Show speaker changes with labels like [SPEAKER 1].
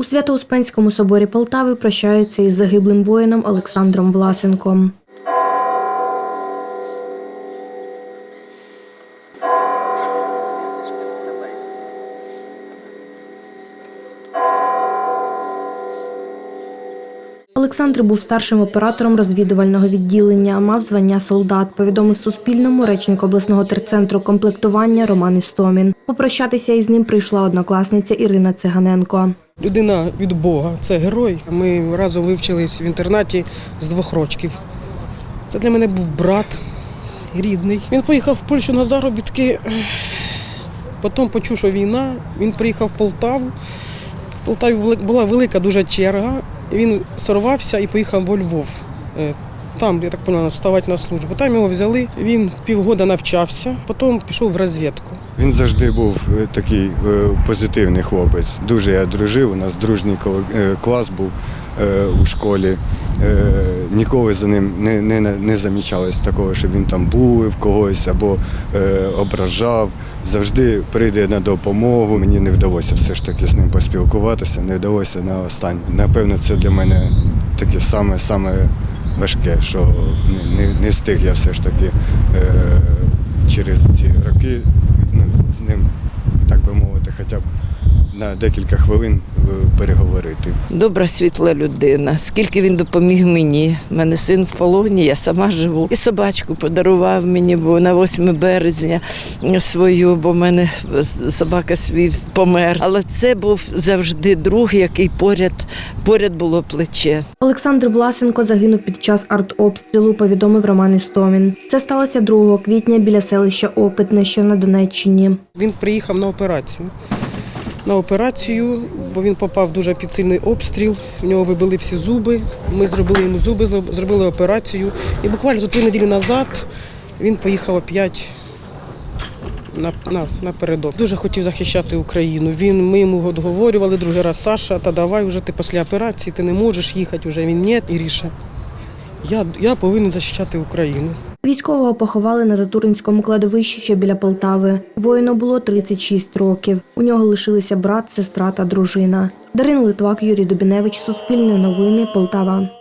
[SPEAKER 1] У Свято-Успенському соборі Полтави прощаються із загиблим воїном Олександром Власенком. Олександр був старшим оператором розвідувального відділення, мав звання солдат. Повідомив Суспільному речник обласного терцентру комплектування Роман Істомін. Попрощатися із ним прийшла однокласниця Ірина Циганенко.
[SPEAKER 2] Людина від Бога, це герой. Ми разом вивчились в інтернаті з двох років. Це для мене був брат рідний. Він поїхав в Польщу на заробітки. Потім почув, що війна. Він приїхав в Полтаву. В Полтаві була велика дуже черга. Він сорвався і поїхав во Львов. Там, я так поняла, вставати на службу. Там його взяли, він півгода навчався, потім пішов в розвідку.
[SPEAKER 3] Він завжди був е, такий е, позитивний хлопець. Дуже я дружив. У нас дружній е, клас був у школі. Ніколи за ним не, не, не замічалось такого, що він там був когось або ображав. Завжди прийде на допомогу. Мені не вдалося все ж таки з ним поспілкуватися, не вдалося на останнє. Напевно, це для мене таке саме саме важке, що не, не, встиг я все ж таки е, через ці роки ну, з ним, так би мовити, хоча б на декілька хвилин переговорити.
[SPEAKER 4] Добра, світла людина. Скільки він допоміг мені. У мене син в полоні, я сама живу. І собачку подарував мені, бо на 8 березня свою, бо в мене собака свій помер. Але це був завжди друг, який поряд, поряд було плече.
[SPEAKER 1] Олександр Власенко загинув під час артобстрілу, повідомив Роман Істомін. Це сталося 2 квітня біля селища Опитне, що на Донеччині.
[SPEAKER 2] Він приїхав на операцію. На операцію, бо він попав дуже під сильний обстріл. В нього вибили всі зуби. Ми зробили йому зуби, зробили операцію. І буквально за три неділі назад він поїхав опять на, на, напередок. Дуже хотів захищати Україну. Він, ми йому говорювали другий раз, Саша, та давай вже ти після операції, ти не можеш їхати вже. Він ні, Іріша. Я, я повинен захищати Україну.
[SPEAKER 1] Військового поховали на Затуринському кладовищі, що біля Полтави. Воїну було 36 років. У нього лишилися брат, сестра та дружина. Дарина Литвак, Юрій Дубіневич, Суспільне новини, Полтава.